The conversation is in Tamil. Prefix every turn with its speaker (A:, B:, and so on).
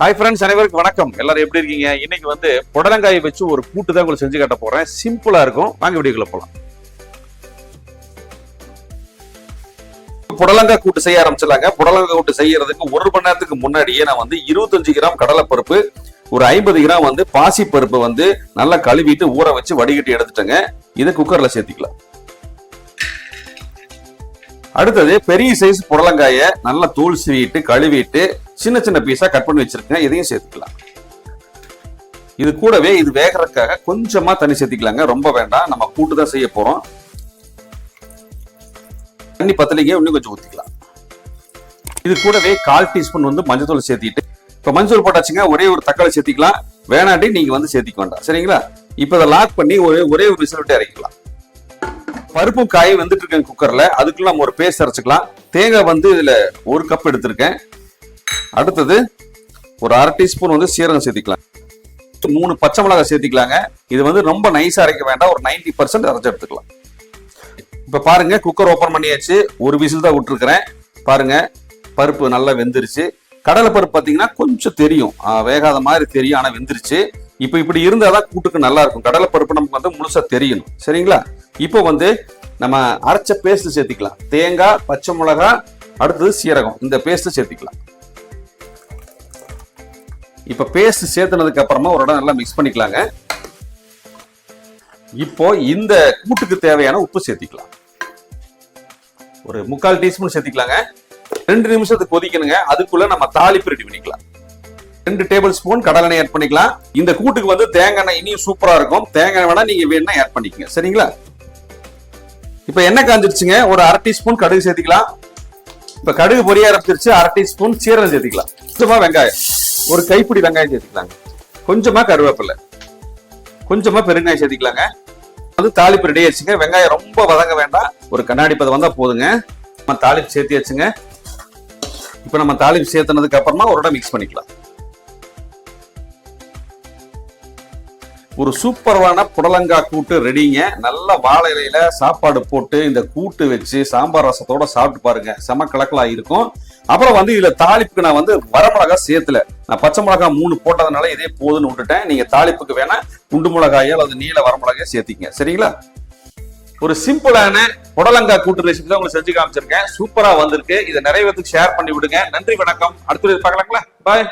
A: ஹாய் ஃப்ரெண்ட்ஸ் அனைவருக்கும் வணக்கம். எல்லாரும் எப்படி இருக்கீங்க? இன்னைக்கு வந்து புடலங்காயை வச்சு ஒரு கூட்டு தான் உங்களுக்கு செஞ்சு காட்ட போறேன். சிம்பிளா இருக்கும். வாங்க வீடியோக்குள்ள போலாம். புடலங்காய் கூட்டு செய்ய ஆரம்பிச்சிடலாங்க. புடலங்காய் கூட்டு செய்யறதுக்கு ஒரு மணி நேரத்துக்கு முன்னாடியே நான் வந்து இருபத்தஞ்சு கிராம் கடலைப்பருப்பு ஒரு ஐம்பது கிராம் வந்து பாசி பருப்பு வந்து நல்லா கழுவிட்டு ஊற வச்சு வடிகட்டி எடுத்துட்டேங்க. இதை குக்கர்ல சேர்த்திக்கலாம். அடுத்தது பெரிய சைஸ் புடலங்காயை நல்லா தூள் சீவிட்டு கழுவிட்டு சின்ன சின்ன பீஸா கட் பண்ணி வச்சிருக்கேன். இதையும் சேர்த்துக்கலாம். இது கூடவே இது வேகறதுக்காக கொஞ்சமா தண்ணி சேர்த்திக்கலாங்க. ரொம்ப வேண்டாம். நம்ம கூட்டு தான் செய்ய போறோம். தண்ணி பத்தலைங்க இன்னும் கொஞ்சம் ஊத்திக்கலாம். இது கூடவே கால் டீஸ்பூன் வந்து மஞ்சத்தூள் சேர்த்திட்டு இப்போ மஞ்சள் போட்டாச்சுங்க ஒரே ஒரு தக்காளி சேர்த்திக்கலாம். வேணாட்டி நீங்க வந்து சேர்த்திக்க வேண்டாம். சரிங்களா? இப்போ இதை லாக் பண்ணி ஒரே ஒரே ஒரு விசில் விட்டு இறக்கிக்கலாம். பருப்பும் காயும் வந்துட்டு இருக்கேன் குக்கர்ல அதுக்குள்ள நம்ம ஒரு பேஸ்ட் அரைச்சிக்கலாம். தேங்காய் வந்து இதுல ஒரு கப் எடுத்திருக்கேன். அடுத்தது ஒரு அரை டீஸ்பூன் வந்து சீரகம் சேர்த்திக்கலாம். மூணு பச்சை மிளகாய் சேர்த்திக்கலாங்க. இது வந்து ரொம்ப நைஸா அரைக்க வேண்டாம். ஒரு 90% பர்சன்ட் அரைச்சி எடுத்துக்கலாம். இப்ப பாருங்க குக்கர் ஓபன் பண்ணியாச்சு. ஒரு விசில் தான் விட்டுருக்கிறேன். பாருங்க பருப்பு நல்லா வெந்துருச்சு. கடலை பருப்பு பார்த்தீங்கன்னா கொஞ்சம் தெரியும். வேகாத மாதிரி தெரியும் ஆனால் வெந்துருச்சு. இப்போ இப்படி இருந்தாதான் கூட்டுக்கு நல்லா இருக்கும். கடலை பருப்பு நமக்கு வந்து முழுசா தெரியணும் சரிங்களா? இப்போ வந்து நம்ம அரைச்ச பேஸ்ட் சேர்த்துக்கலாம். தேங்காய் பச்சை மிளகா அடுத்தது சீரகம். இந்த பேஸ்ட் சேர்த்திக்கலாம். இப்போ பேஸ்ட் சேர்த்துனதுக்கு அப்புறமா ஒரு இடம் நல்லா மிக்ஸ் பண்ணிக்கலாங்க. இப்போ இந்த கூட்டுக்கு தேவையான உப்பு சேர்த்திக்கலாம். ஒரு முக்கால் டீஸ்பூன் சேர்த்திக்கலாங்க. ரெண்டு நிமிஷத்துக்கு கொதிக்கணுங்க. அதுக்குள்ள நம்ம தாளிப்பு ரெடி பண்ணிக்கலாம். ரெண்டு டேபிள் ஸ்பூன் கடலெண்ணெய் ஆட் பண்ணிக்கலாம். இந்த கூட்டுக்கு வந்து தேங்காய் எண்ணெய் இனியும் சூப்பரா இருக்கும். தேங்காய் வேணா நீங்க வேணா ஆட் பண்ணிக்கங்க. சரிங்களா? இப்போ எண்ணெய் காஞ்சிருச்சுங்க. ஒரு அரை டீஸ்பூன் கடுகு சேர்த்துக்கலாம். இப்ப கடுகு பொரிய ஆரம்பிச்சிருச்சு. அரை டீஸ்பூன் சீரகம் சேர்த்திக்கலாம். கொஞ்சமா வெங்காயம். ஒரு கைப்பிடி வெங்காயம் சேர்த்துக்கலாங்க. கொஞ்சமா கருவேப்பிலை. கொஞ்சமா பெருங்காயம் சேர்த்திக்கலாங்க. வந்து தாளிப்பு ரெடி ஆச்சுங்க வெங்காயம் ரொம்ப வதங்க வேண்டாம். ஒரு கண்ணாடி பதம் வந்தா போதுங்க. நம்ம தாளிப்பு சேர்த்தியாச்சுங்க. இப்போ நம்ம தாளிப்பு சேர்த்துனதுக்கு அப்புறமா ஒரு இடம் மிக்ஸ் பண்ணிக்கலாம். ஒரு சூப்பரான புடலங்காய் கூட்டு ரெடிங்க. நல்ல வாழை இலையில சாப்பாடு போட்டு இந்த கூட்டு வச்சு சாம்பார் ரசத்தோட சாப்பிட்டு பாருங்க. செம கலக்கலா இருக்கும். அப்புறம் வந்து இதுல தாளிப்புக்கு நான் வந்து வரமிளகா சேர்த்துல. நான் பச்சை மிளகாய் மூணு போட்டதுனால இதே போதுன்னு விட்டுட்டேன். நீங்க தாளிப்புக்கு வேணா குண்டு மிளகாயோ அல்லது நீல வரமிளகாயோ சேர்த்திங்க. சரிங்களா? ஒரு சிம்பிளான புடலங்காய் கூட்டு ரெசிபி தான் உங்களுக்கு செஞ்சு காமிச்சிருக்கேன். சூப்பரா வந்திருக்கு. இதை நிறைய பேருக்கு ஷேர் பண்ணி விடுங்க. நன்றி வணக்கம். அடுத்தது பார்க்கலாங்களா? பாய்